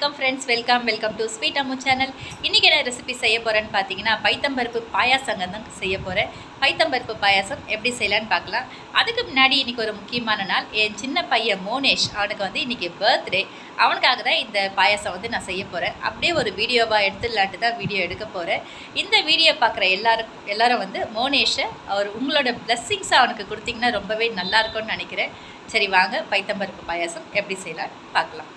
வணக்கம் friends welcome welcome to sweet Ammu channel இன்றைக்கி என்ன ரெசிபி செய்ய போகிறேன்னு பார்த்தீங்கன்னா பைத்தம்பருப்பு பாயாசங்க தான் செய்ய போகிறேன் பைத்தம்பருப்பு பாயாசம் எப்படி செய்யலான்னு பார்க்கலாம் அதுக்கு முன்னாடி இன்றைக்கி ஒரு முக்கியமான நாள். என் சின்ன பையன் மோனேஷ் அவனுக்கு வந்து இன்றைக்கி பர்த்டே அவனுக்காக தான் இந்த பாயாசம் வந்து நான் செய்ய போகிறேன் அப்படியே ஒரு வீடியோவாக எடுத்துடலான்ட்டு தான் வீடியோ எடுக்க போகிறேன் இந்த வீடியோ பார்க்குற எல்லாரும் எல்லாரும் வந்து மோனேஷை அவர் உங்களோட பிளஸ்ஸிங்ஸை அவனுக்கு கொடுத்தீங்கன்னா ரொம்பவே நல்லாயிருக்கும்னு நினைக்கிறேன். சரி வாங்க பைத்தம்பருப்பு பாயாசம் எப்படி செய்யலான்னு பார்க்கலாம்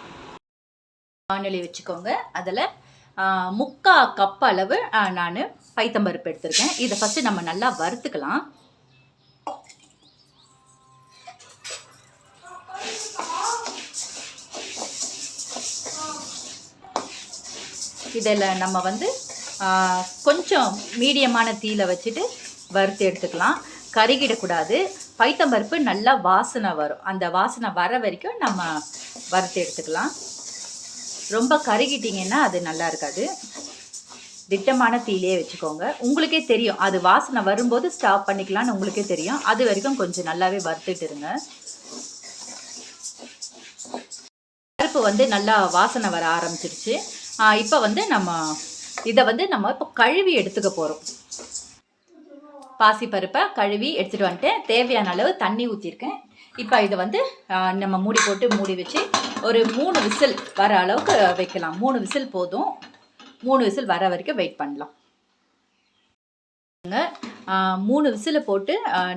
வானொலி வச்சுக்கோங்க. அதில் முக்கா கப் அளவு நான் பைத்தம்பருப்பு எடுத்திருக்கேன். இதை ஃபஸ்ட்டு நம்ம நல்லா வறுத்துக்கலாம். இதில் நம்ம வந்து கொஞ்சம் மீடியமான தீயில வச்சுட்டு வறுத்து எடுத்துக்கலாம். கருகிடக்கூடாது பைத்தம்பருப்பு நல்லா வாசனை வரும். அந்த வாசனை வர வரைக்கும் நம்ம வறுத்து எடுத்துக்கலாம். ரொம்ப கருகிட்டிங்கன்னா அது நல்லா இருக்காது. திட்டமான தீலையே வச்சுக்கோங்க. உங்களுக்கே தெரியும். அது வாசனை வரும்போது ஸ்டாப் பண்ணிக்கலாம்னு உங்களுக்கே தெரியும். அது வரைக்கும் கொஞ்சம் நல்லாவே வறுத்துட்டு இருங்க. பருப்பு வந்து நல்லா வாசனை வர ஆரம்பிச்சிருச்சு. இப்போ வந்து நம்ம இதை வந்து நம்ம இப்போ கழுவி எடுத்துக்க போகிறோம் பாசி பருப்பை கழுவி எடுத்துகிட்டு வந்துட்டேன். தேவையான அளவு தண்ணி ஊற்றிருக்கேன் இப்போ இதை வந்து நம்ம மூடி போட்டு மூடி வச்சு ஒரு மூணு விசில் வர அளவுக்கு வைக்கலாம். மூணு விசில் போதும். மூணு விசில் வர வரைக்கும் வெயிட் பண்ணலாம். மூணு விசிலை போட்டு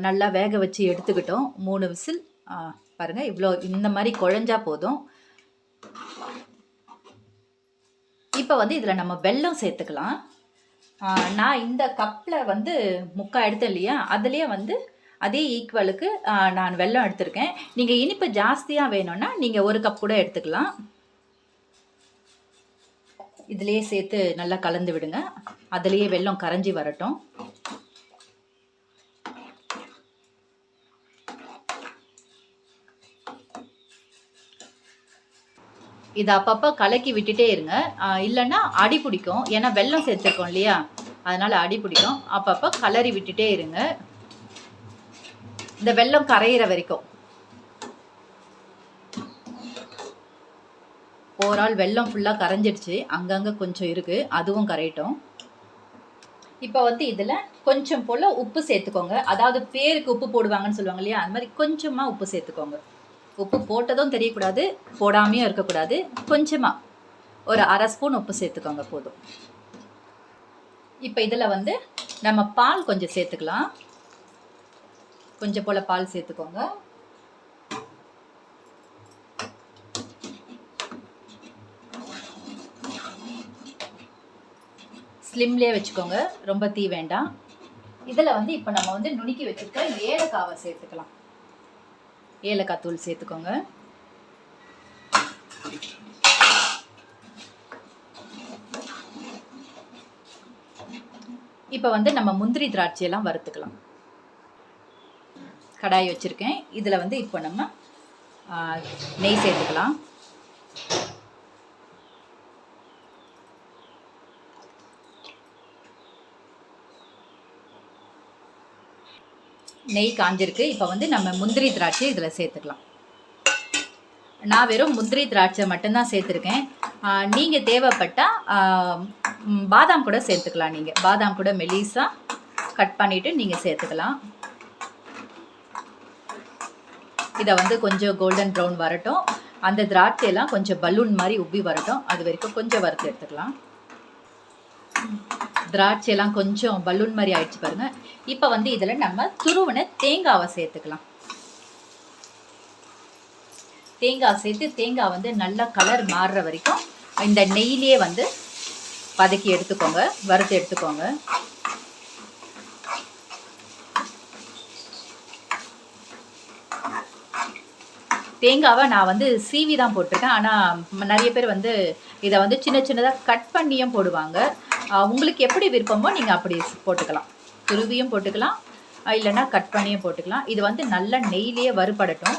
நல்லா வேக வச்சு எடுத்துக்கிட்டோம். மூணு விசில் பாருங்கள் பாருங்க. இவ்வளோ இந்த மாதிரி குழஞ்சா போதும். இப்போ வந்து இதில் நம்ம வெல்லம் சேர்த்துக்கலாம். நான் இந்த கப்பில் வந்து முக்கா எடுத்தேன் இல்லையா? அதுலேயே வந்து அதே ஈக்குவலுக்கு நான் வெல்லம் எடுத்திருக்கேன். நீங்கள் இனிப்பு ஜாஸ்தியாக வேணும்னா நீங்கள் ஒரு கப் கூட எடுத்துக்கலாம். இதுலேயே சேர்த்து நல்லா கலந்து விடுங்க. அதுலேயே வெல்லம் கரைஞ்சி வரட்டும். இதை அப்பப்போ கலக்கி விட்டுட்டே இருங்க. இல்லைன்னா அடி பிடிக்கும். ஏன்னா வெல்லம் சேர்த்துருக்கோம் இல்லையா? அதனால அடி பிடிக்கும். அப்பப்போ கலரி விட்டுட்டே இருங்க. இந்த வெல்லம் கரையிற வரைக்கும். ஓவரால் வெல்லம் ஃபுல்லாக கரைஞ்சிடுச்சு. அங்கங்கே கொஞ்சம் இருக்குது அதுவும் கரையட்டும். இப்போ வந்து இதில் கொஞ்சம் போல் உப்பு சேர்த்துக்கோங்க. அதாவது பேருக்கு உப்பு போடுவாங்கன்னு சொல்லுவாங்க இல்லையா? அது மாதிரி கொஞ்சமாக உப்பு சேர்த்துக்கோங்க. உப்பு போட்டதும் தெரியக்கூடாது போடாமையும் இருக்கக்கூடாது. கொஞ்சமாக ஒரு அரை ஸ்பூன் உப்பு சேர்த்துக்கோங்க போதும். இப்போ இதில் வந்து நம்ம பால் கொஞ்சம் சேர்த்துக்கலாம். கொஞ்சம் போல் பால் சேர்த்துக்கோங்க. ஸ்லிம்லேயே வச்சுக்கோங்க. ரொம்ப தீ வேண்டாம். இதில் வந்து இப்போ நம்ம வந்து நுணுக்கி வச்சுருக்க ஏலக்காவை சேர்த்துக்கலாம். ஏலக்காய் தூள் சேர்த்துக்கோங்க. இப்போ வந்து நம்ம முந்திரி திராட்சையெல்லாம் வறுத்துக்கலாம். கடாய் வச்சுருக்கேன். இதில் வந்து இப்போ நம்ம நெய் சேர்த்துக்கலாம். நெய் காஞ்சிருக்கு. இப்போ வந்து நம்ம முந்திரி திராட்சை இதில் சேர்த்துக்கலாம். நான் வெறும் முந்திரி திராட்சை மட்டும்தான் சேர்த்துருக்கேன். நீங்கள் தேவைப்பட்டால் பாதாம் கூட சேர்த்துக்கலாம் நீங்கள் பாதாம் கூட மெலிசாக கட் பண்ணிவிட்டு நீங்கள் சேர்த்துக்கலாம். இதை வந்து கொஞ்சம் கோல்டன் ப்ரௌன் வரட்டும். அந்த திராட்சையெல்லாம் கொஞ்சம் பலூன் மாதிரி உப்பி வரட்டும். அது வரைக்கும் கொஞ்சம் வறுத்து எடுத்துக்கலாம். திராட்சையெல்லாம் கொஞ்சம் பலூன் மாதிரி ஆயிடுச்சு பாருங்க. இப்போ வந்து இதில் நம்ம துருவின தேங்காவை சேர்த்துக்கலாம். தேங்காய் சேர்த்து தேங்காய் வந்து நல்லா கலர் மாறுற வரைக்கும் இந்த நெய்லேயே வந்து வதக்கி எடுத்துக்கோங்க. வறுத்து எடுத்துக்கோங்க. தேங்காவை நான் வந்து சீவி தான் போட்டிருக்கேன். ஆனால் நிறைய பேர் வந்து இதை வந்து சின்ன சின்னதாக கட் பண்ணியும் போடுவாங்க. உங்களுக்கு எப்படி விருப்பமோ நீங்கள் அப்படி போட்டுக்கலாம். துருவியும் போட்டுக்கலாம். இல்லைன்னா கட் பண்ணியும் போட்டுக்கலாம். இது வந்து நல்லா நெய்லேயே வறுபடட்டும்.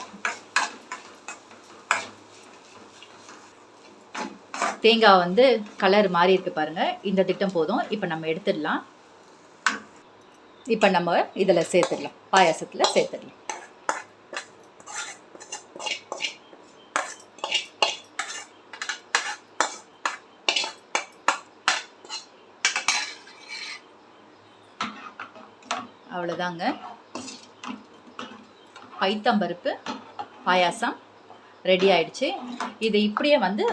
தேங்காய் வந்து கலர் மாறி இருக்கு பாருங்கள் இந்த திட்டம் போதும். இப்போ நம்ம எடுத்துடலாம். இப்போ நம்ம இதில் சேர்த்துடலாம். பாயாசத்தில் சேர்த்துடலாம். அவ்வளோதாங்க பைத்தம்பருப்பு பாயாசம் ரெடி ஆயிடுச்சு. இது இப்படியே வந்து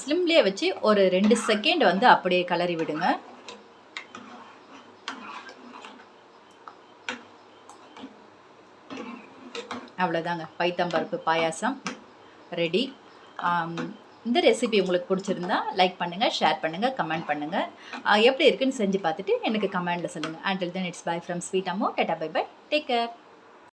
ஸ்லிம்லேயே வச்சு ஒரு ரெண்டு செகண்ட் வந்து அப்படியே கலரி விடுங்க. அவ்வளோதாங்க பைத்தம்பருப்பு பாயாசம் ரெடி இந்த ரெசிபி உங்களுக்கு பிடிச்சிருந்தா லைக் பண்ணுங்கள் ஷேர் பண்ணுங்கள் கமெண்ட் பண்ணுங்கள் எப்படி இருக்குன்னு செஞ்சு பார்த்துட்டு எனக்கு கமெண்டில் சொல்லுங்கள் until then it's bye from sweet Ammu tata bye bye take care